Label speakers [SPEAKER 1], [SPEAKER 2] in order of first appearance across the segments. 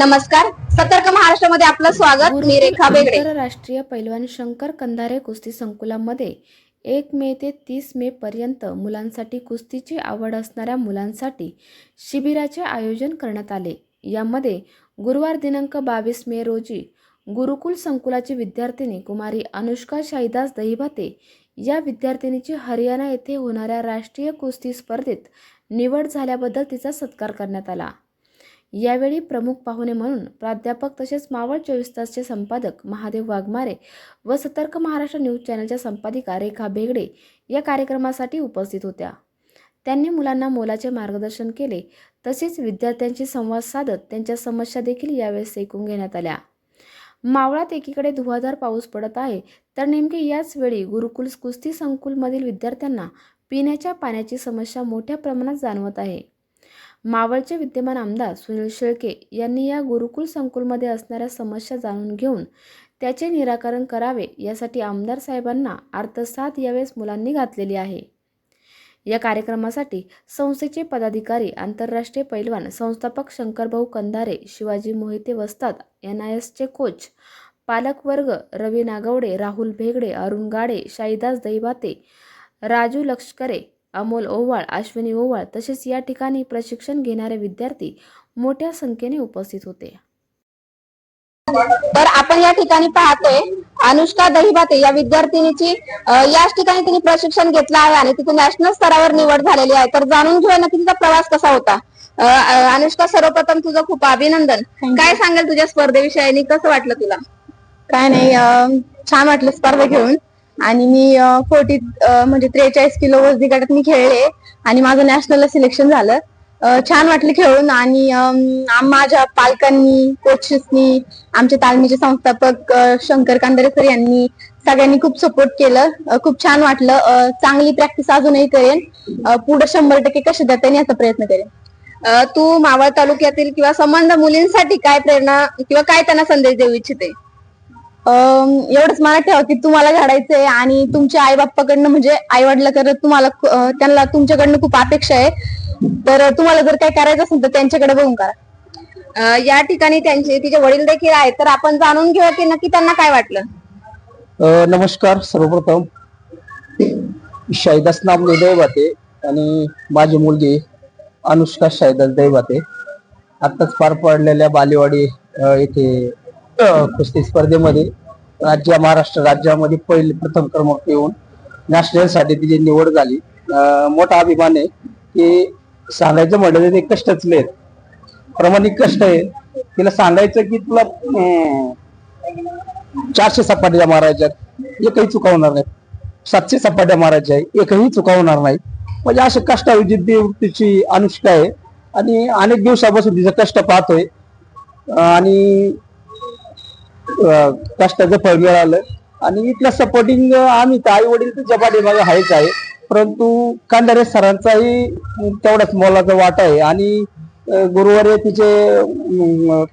[SPEAKER 1] नमस्कार. सतर्क महाराष्ट्रामध्ये आपलं स्वागत. मी रेखा बेगडे.
[SPEAKER 2] आंतरराष्ट्रीय पैलवान शंकर कंधारे कुस्ती संकुलामध्ये एक मे ते तीस मे पर्यंत मुलांसाठी कुस्तीची आवड असणाऱ्या मुलांसाठी शिबिराचे आयोजन करण्यात आले. यामध्ये गुरुवार दिनांक बावीस मे रोजी गुरुकुल संकुलाची विद्यार्थिनी कुमारी अनुष्का शाहिदास दहिभाते या विद्यार्थिनीची हरियाणा येथे होणाऱ्या राष्ट्रीय कुस्ती स्पर्धेत निवड झाल्याबद्दल तिचा सत्कार करण्यात आला. यावेळी प्रमुख पाहुणे म्हणून प्राध्यापक तसेच मावळ चोवीस तासचे संपादक महादेव वाघमारे व सतर्क महाराष्ट्र न्यूज चॅनलच्या संपादिका रेखा बेगडे या कार्यक्रमासाठी उपस्थित होत्या. त्यांनी मुलांना मोलाचे मार्गदर्शन केले. तसेच विद्यार्थ्यांशी संवाद साधत त्यांच्या समस्या देखील यावेळेस ऐकून घेण्यात आल्या. मावळात एकीकडे धुवाधार पाऊस पडत आहे तर नेमके याच वेळी गुरुकुल कुस्ती संकुलमधील विद्यार्थ्यांना पिण्याच्या पाण्याची समस्या मोठ्या प्रमाणात जाणवत आहे. मावळचे विद्यमान आमदार सुनील शेळके यांनी या गुरुकुल संकुलमध्ये असणाऱ्या समस्या जाणून घेऊन त्याचे निराकरण करावे यासाठी आमदार साहेबांना अर्थसाथ यावेळेस मुलांनी घातलेली आहे. या कार्यक्रमासाठी संस्थेचे पदाधिकारी आंतरराष्ट्रीय पैलवान संस्थापक शंकरभाऊ कंधारे शिवाजी मोहिते वस्ताद एन आय एसचे कोच पालकवर्ग रवी नागवडे राहुल भेगडे अरुण गाडे शाईदास दैवाते राजू लष्करे अमोल ओवाळ अश्विनी ओवाळ तसेच या ठिकाणी प्रशिक्षण घेणारे विद्यार्थी मोठ्या संख्येने उपस्थित होते.
[SPEAKER 1] तर आपण या ठिकाणी पाहतोय अनुष्का दहिबाते या विद्यार्थिनीची याच ठिकाणी तिने प्रशिक्षण घेतलं आहे आणि तिथे नॅशनल स्तरावर निवड झालेली आहे. तर जाणून घेऊया नक्की तिचा प्रवास कसा होता. अनुष्का सर्वप्रथम तुझं खूप अभिनंदन. काय सांगेल तुझ्या स्पर्धेविषयी आणि कसं वाटलं तुला?
[SPEAKER 3] काय नाही छान वाटलं स्पर्धा घेऊन. आणि मी फोर्टी म्हणजे त्रेचाळीस किलो वजनी गटात मी खेळले आणि माझं नॅशनलला सिलेक्शन झालं. छान वाटलं खेळून आणि माझ्या पालकांनी कोचेसनी आमचे तालमीचे संस्थापक शंकर कांदरे सर यांनी सगळ्यांनी खूप सपोर्ट केलं. खूप छान वाटलं. चांगली प्रॅक्टिस अजूनही करेन. पुढे शंभर टक्के कसे देता येईल याचा प्रयत्न करेन.
[SPEAKER 1] तू मावळ तालुक्यातील किंवा संबंध मुलींसाठी काय प्रेरणा किंवा काय त्यांना संदेश देऊ इच्छिते?
[SPEAKER 3] एवढंच मला ठेवा की तुम्हाला घडायचंय आणि तुमच्या आई बाप्पाकडनं म्हणजे आई वडिलाकडे तुम्हाला त्यांना तुमच्याकडनं खूप अपेक्षा आहे. तर तुम्हाला जर काय करायचं असेल तर त्यांच्याकडे बघून करा.
[SPEAKER 1] या ठिकाणी त्यांचे तिचे वडील देखील आहेत. तर आपण जाणून घेऊया की नक्की त्यांना काय वाटलं.
[SPEAKER 4] नमस्कार सर्वप्रथम. शाहिदास नाम दैवाते आणि माझी मुलगी अनुष्का शाहिदास दैवाते आत्ताच पार पडलेल्या बालेवाडी येथे कुस्ती स्पर्धेमध्ये राज्य महाराष्ट्र राज्यामध्ये पहिले प्रथम क्रमांक येऊन नॅशनलसाठी तिची निवड झाली. मोठा अभिमान आहे की सांगायचं म्हटलं तर ते कष्टच लेत कष्ट आहे. तिला सांगायचं की तुला चारशे सपाट्या मारायच्या एकही चुका होणार नाही सातशे सपाट्या मारायच्या आहे. एकही होणार नाही. म्हणजे असे कष्ट तिची अनुष्का आहे. आणि अनेक दिवसापासून तिचं कष्ट पाहतोय. आणि कष्टाचं फळ मिळालं. आणि इथलं सपोर्टिंग आम्ही तर आई वडील तर जबाबदारी माझ्या आहेच आहे. परंतु कांदारे सरांचाही तेवढाच मोलाचा वाटा आहे. आणि गुरुवारी तिचे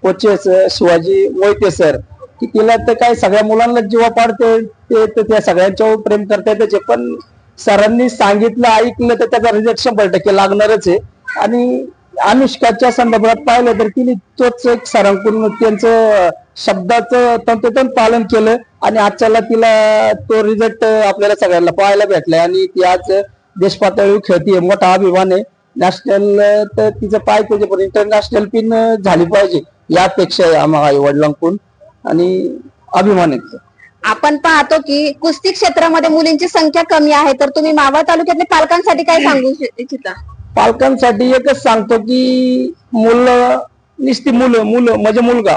[SPEAKER 4] कोचेस शिवाजी मोहिते सर की तिला तर काय सगळ्या मुलांना जीवा पाडते ते तर त्या सगळ्यांच्यावर प्रेम करता त्याचे पण सरांनी सांगितलं ऐकलं तर त्याचा रिझल्ट शंभर टक्के लागणारच आहे. आणि अनुष्काच्या संदर्भात पाहिलं तर तिने तोच एक सरांकडून त्यांचं शब्दाचं तंतोतंत पालन केलं आणि आजच्याला तिला तो रिझल्ट आपल्याला सगळ्यांना पाहायला भेटलाय. आणि ती आज देश पातळीवर खेळतीये. मोठा अभिमान आहे. नॅशनल तर तिचं पाय त्याचे पण इंटरनॅशनल पिन झाली पाहिजे. या अपेक्षा आहे आम्हा आई वडिलांकडून. आणि अभिमान आहे
[SPEAKER 1] आपण पाहतो की कुस्ती क्षेत्रामध्ये मुलींची संख्या कमी आहे. तर तुम्ही मावळ तालुक्यातल्या पालकांसाठी काय सांगू इच्छिता?
[SPEAKER 4] पालकांसाठी एकच सांगतो की मुलं नुसती मुलं मुलं म्हणजे मुलगा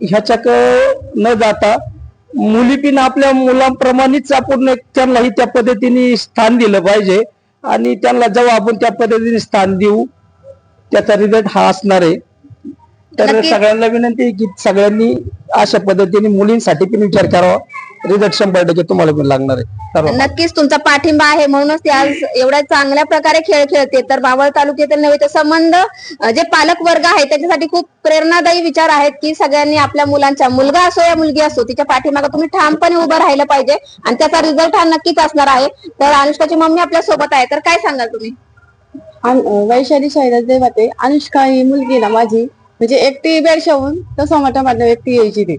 [SPEAKER 4] ह्याच्याक न जाता मुली पण आपल्या मुलांप्रमाणेच आपण एक त्यांनाही त्या पद्धतीने स्थान दिलं पाहिजे आणि त्यांना जेव्हा आपण त्या पद्धतीने स्थान देऊ त्याचा रिझल्ट हा असणार आहे. तर. सगळ्यांना विनंती आहे की सगळ्यांनी अशा पद्धतीने मुलींसाठी पण विचार करावा. रिझल्ट शंभर टक्के तुम्हाला पण लागणार आहे.
[SPEAKER 1] नक्कीच तुमचा पाठिंबा आहे म्हणूनच ते आज एवढ्या चांगल्या प्रकारे खेळ खेळते. तर मावळ तालुक्यातील नव्हे तर संबंध जे पालक वर्ग आहे त्याच्यासाठी खूप प्रेरणादायी विचार आहेत की सगळ्यांनी आपल्या मुलांच्या मुलगा असो या मुलगी असो तिच्या पाठीमागे तुम्ही ठामपणे उभं राहिलं पाहिजे आणि त्याचा रिझल्ट हा नक्कीच असणार आहे. तर अनुष्काची मम्मी आपल्यासोबत आहे. तर काय सांगाल तुम्ही?
[SPEAKER 3] वैशाली शाहिदास देवाते अनुष्का ही मुलगी ना माझी.
[SPEAKER 5] म्हणजे एकटी बेडशाहून तर सोमाटामधनं एकटी यायची ती.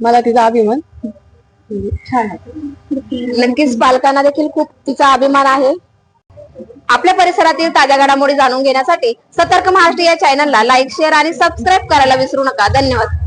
[SPEAKER 5] मला तिचा अभिमान. म्हणजे छान आहे.
[SPEAKER 1] नक्कीच पालकांना देखील खूप तिचा अभिमान आहे. आपल्या परिसरातील ताज्या घडामोडी जाणून घेण्यासाठी सतर्क महाराष्ट्र या चॅनलला लाईक शेअर आणि सबस्क्राईब करायला विसरू नका. धन्यवाद.